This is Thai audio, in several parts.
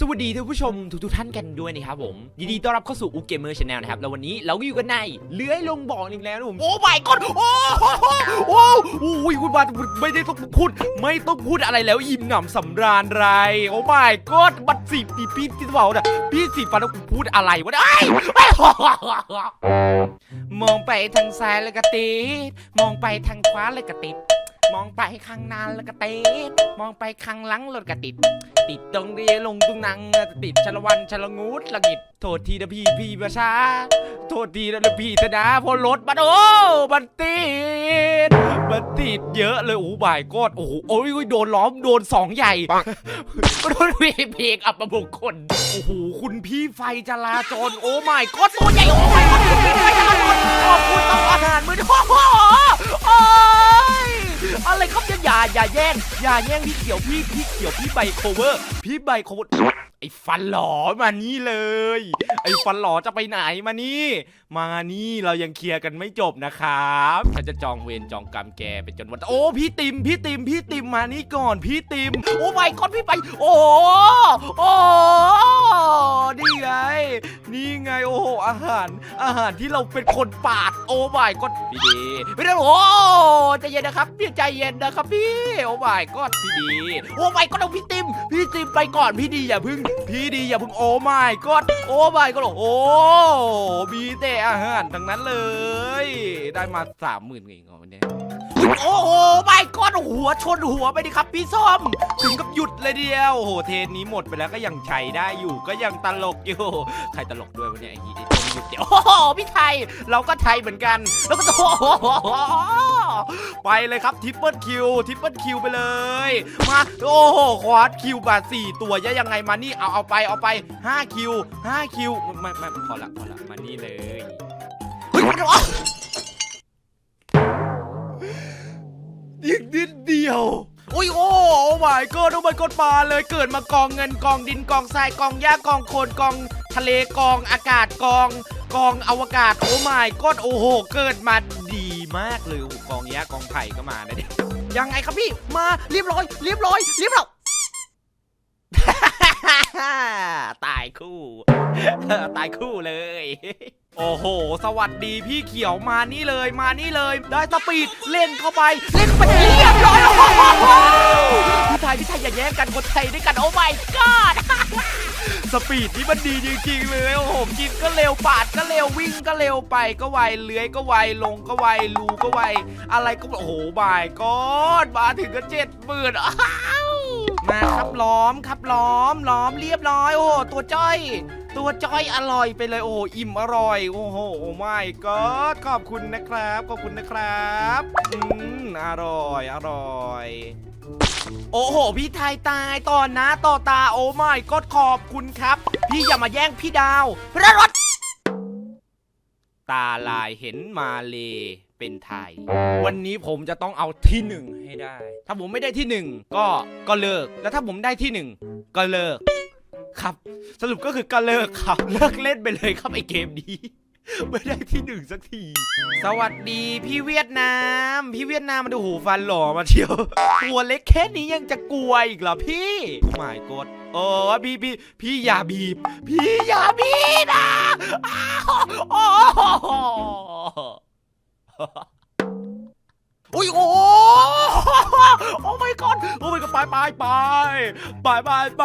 สวัสดีท่านผู้ชมทุกทุกๆท่านกันด้วยนะครับผม ยินดีต้อนรับเข้าสู่อูเกมเมอร์ชาแนลนะครับ แล้ววันนี้เราก็อยู่กันในเลื้อยลงบ่ออีกแล้วนะผม โอ้ my god โอ้โหโอ้โหคุณบาไม่ได้ต้องพูด ไม่ต้องพูดอะไรแล้วอิ่มหนำสำราญไร โอ้ my god บัดสิพี่พี่ที่เบาเนี่ยพี่สิฟันแล้วกูพูดอะไรวะเนี่ยไอ้ไอ้มองไปทางซ้ายแล้วก็ติดมองไปทางขวาแล้วก็ติด มองไปข้างหน้าแล้วก็ติด มองไปข้างหลังแล้วก็ติด ติดตรงเรียลงตรงนังติดชะละวันชะละงูดละกิดโทษทีนะพี่พี่ประชาโทษทีนะพี่ธนาเพอรถมันโอ้มันติดมันติดเยอะเลยโอ้บ่ายกอดโอ้โหโอ้ยโดนล้อมโดนสองใหญ่โดนวีเพกอับประบุคลโอ้โหคุณพี่ไฟจราจรโอ้ไม่กอดตัวใหญ่โอ้ไม่กอดคุณพี่ไฟจราจรขอบคุณต้ออาหารมือโอ้โหโอ้ย อย่าแย่งอย่าแย่งพี่เขียวพี่พี่เขียวพี่ใบโคเวอร์ พี่ใบโคเวอร์ไอ้ฟันหลอมานี่เลย ไอ้ฟันหลอจะไปไหนมานี่ มานี่เรายังเคลียร์กันไม่จบนะครับฉันจะจองเวรจองกรรมแกไปจนวันโอ้พี่ติมพี่ติมพี่ติมมานี่ก่อนพี่ติม โอ้ไม่กอนพี่ไป โอ้โอ้นี่ไง นี่ไงโอ้โหอาหาร อาหารที่เราเป็นคนปาดโอ้ไม่กอนพี่ดีไม่ได้โอ้ใจเย็นนะครับพี่ใจเย็นนะครับพี่โอ้ไม่กอนพี่ดี โอ้ไม่กอนเอาพี่ติม พี่ติมไปก่อนพี่ดีอย่าพึ่งพี่ดีอย่าพึ่งโอ้ไม่กอนโอ้ไม่ก็หรอโอ้มีแต่อาหารทั้งนั้นเลย ได้มาสามหมื่นเองเหรอวันนี้โอ้โหไม่ก้อนหัวชนหัวไปดิครับพี่ส้มถึงกับหยุดเลยเดียวโอ้โหเทนนี้หมดไปแล้วก็ยังใช้ได้อยู่ก็ยังตลกอยู่ใครตลกด้วยวะเนี่ยไอ้ยี่หยุดเดี๋ยวโอ้โหพี่ไทยเราก็ไทยเหมือนกัน แล้วก็โอ้โห ไปเลยครับทิปเปิลคิวทิปเปิลคิวไปเลย มาโอ้โหควาดคิวบาสี่ตัวยังยังไงมานี่เอาเอาไปเอาไป5คิว5คิวไม่ไม่พอละพอละมานี่เลยเฮ้ยมันอ๋ออีกนิดเดียวโอ้ยโอ้โอ้ my god โอ้ my god มาเลยเกิดมากองเงินกองดินกองทรายกองหญ้ากองโคลนกองทะเลกองอากาศกอง กองอวกาศโอ้ my god โอ้โห เกิดมาดี มากเลยโอ้โหกองหญ้ากองไผ่ก็มานะเนี่ยยังไงครับพี่มาเรียบร้อยเรียบร้อยเรียบร้อยตายคู่ ตายคู่เลย โอ้โห สวัสดีพี่เขียวมานี่เลยมานี่เลย ได้สปีดเล่นเข้าไป เล่นเข้าไปเรียบร้อยโอ้โหพี่ไทยพี่ไทยอย่าแย่งกันคนไทยด้วยกันโอ้ my god สปีดนี่มันดีจริงๆเลยโอ้โหกินก็เร็วปาดก็เร็ววิ่งก็เร็วไปก็ไวเลื้อยก็ไวลงก็ไวรูก็ไว อะไรก็โอ้โหบายก็มาถึงก็เจ็ดหมื่นอ้าวมาครับล้อมครับล้อมล้อมเรียบร้อยโอ้โหตัวจ้อย ตัวจอยอร่อยไปเลยโอ้โหอิ่มอร่อย โอ้โหโอ้ไม่ก็ขอบคุณนะครับ ขอบคุณนะครับอืมอร่อย อร่อย โอ้โห พี่ไทยตายตอหนะต่อตาโอ้ไม่ก็ขอบคุณครับ พี่อย่ามาแย่งพี่ดาวพระรถตาลายเห็นมาเลเป็นไทย วันนี้ผมจะต้องเอาที่หนึ่งให้ได้ ถ้าผมไม่ได้ที่หนึ่งก็ก็เลิก แล้วถ้าผมได้ที่หนึ่งก็เลิก ครับ สรุปก็คือก็เลิกครับ เลิกเล่นไปเลยครับไอเกมนี้ ไม่ได้ที่หนึ่งสักที สวัสดีพี่เวียดนาม พี่เวียดนามมาดูหูฟันหล่อมาเที่ยว ตัวเล็กแค่นี้ยังจะกลัวอีกเหรอพี่หมายกดเออพี่พี่พี่อย่าบีบ พี่อย่าบีบนะอ้าวโอ้โหอุ้ยโอ้โหโอ้ my god โอ้ my god ไปไปไปไปไปไป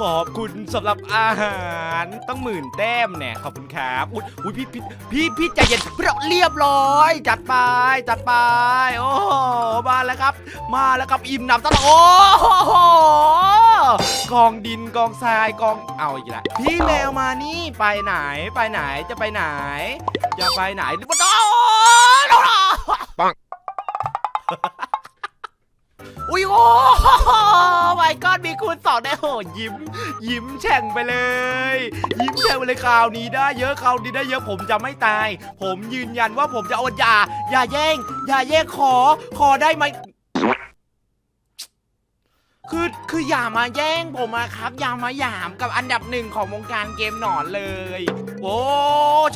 ขอบคุณสำหรับอาหารต้องหมื่นแต้มเนี่ยขอบคุณครับอุ้ยอุ้ยพี่พี่พี่พี่ใจเย็นเราเรียบร้อย จัดไปจัดไป โอ้โหมาแล้วครับ มาแล้วครับอิ่มหนำตลอดโอ้โหกองดินกองทรายกองเอาอีกล้วพี่แมวมานี่ไปไหนไปไหนจะไปไหน จะไปไหนโอ้ปังอุ้ยโอ้ ไมก้อนมีคูณสองได้โหยิ้ม ยิ้มแฉ่งไปเลย ยิ้มแฉ่งไปเลยคราวนี้ได้เยอะคราวนี้ได้เยอะผมจะไม่ตาย ผมยืนยันว่าผมจะเอาอย่าอย่าแย่ง อย่าแย่งขอ ขอได้ไหมคือคืออย่ามาแย่งผมอะครับ อย่ามาหยามกับอันดับหนึ่งของวงการเกมหนอนเลย โอ้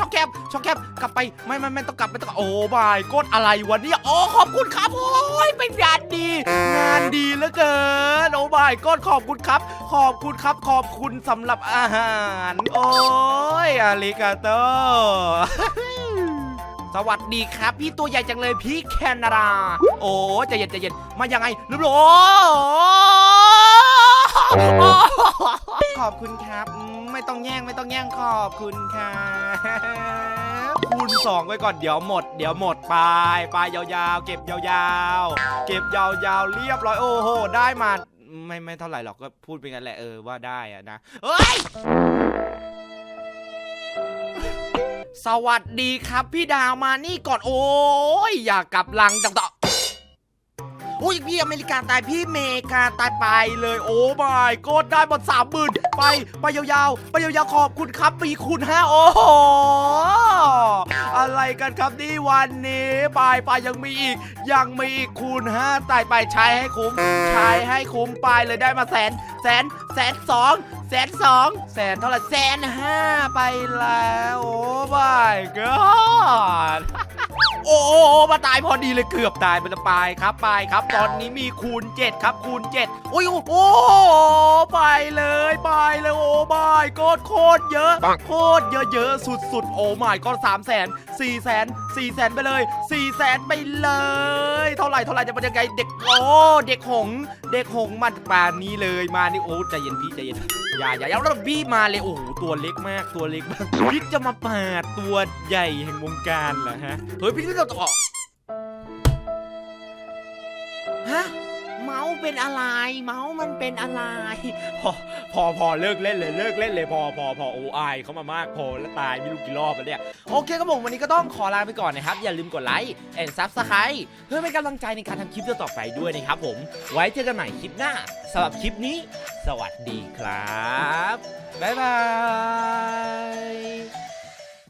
ช็อกแคบช็อกแคบกลับไปไม่ไม่ไม่ต้องกลับไม่ต้องกลับโอ้บายกดอะไรวะเนี่ยโอ้ขอบคุณครับโอ้ยเป็นงานดี งานดีเหลือเกินโอ้บายกดขอบคุณครับ ขอบคุณครับ ขอบคุณสำหรับอาหาร โอ้ยอาริกาโตสวัสดีครับ พี่ตัวใหญ่จังเลยพี่แคนาดาโอ้ใจเย็นใจเย็นมายังไงรูปโอ้ข อบคุณครับอืมไม่ต้องแย่งไม่ต้องแย่งขอบคุณครับคูณสองไว้ก่อนเดี๋ยวหมด เดี๋ยวหมดไปไปยาวๆ เก็บยาวๆ เก็บยาวๆ เรียบร้อยโอ้โห ได้มาไม่ไม่เท่าไหร่หรอกก็พูดไปงั้นแหละเออว่าได้อะนะเฮ้ย สวัสดีครับพี่ดาวมานี่ก่อนโอ้ยอยากกลับหลังจังต่อ อุ้ยพี่อเมริกาตายพี่เมกาตายไปเลย โอ้บายกดได้หมดสามหมื่นไปไปยาวๆไปยาวๆขอบคุณครับปีคุณห้าโอ้โหอะไรกันครับนี่วันนี้ไปไปยังมีอีก ยังมีอีกคูณห้าตายไปใช้ให้คุ้มใช้ให้คุ้มไปเลยได้มาแสนแสนแสนสองแสนสองแสนเท่าไหร่แสนห้าไปแล้ว โอ้ my god โอ้โหมาตายพอดีเลยเกือบตายไปแล้วไปครับไปครับ ตอนนี้มีคูณ 7 ครับคูณ7โอ้ยโอ้โหไปเลยไปเลยโอ้บายโคตรโคตรเยอะโคตรเยอะเยอะสุดสุดๆโอ้ไม่ก็สามแสนสี่แสนสี่แสนไปเลยสี่แสนไปเลยเท่า ไหร่เท่าไหร่จะเป็นยังไงเด็กโอ้เด็กหง เด็กหงมันป่านนี้เลยมานี่โอ้ใจเย็นพี่ใจเย็นอย่าอย่าอย่าแล้วพี่มาเลยโอ้โหตัวเล็กมากตัวเล็กมากพี่จะมาปาดตัวใหญ่แห่งวงการเหรอฮะเฮ้ยพี่จะต่อฮะเมาส์เป็นอะไร เมาส์มันเป็นอะไร พอพอเลิกเล่นเลยเลิกเล่นเลยพอพอพอโอ้อายเขามามากพอแล้วตายไม่รู้กี่รอบแล้วเนี่ยโอเคครับผมวันนี้ก็ต้องขอลาไปก่อนนะครับ อย่าลืมกดไลค์แอนซับสไครต์เพื่อเป็นกำลังใจในการทำคลิปต่อไปด้วยนะครับผม ไว้เจอกันใหม่คลิปหน้าสำหรับคลิปนี้ สวัสดีครับบ๊ายบาย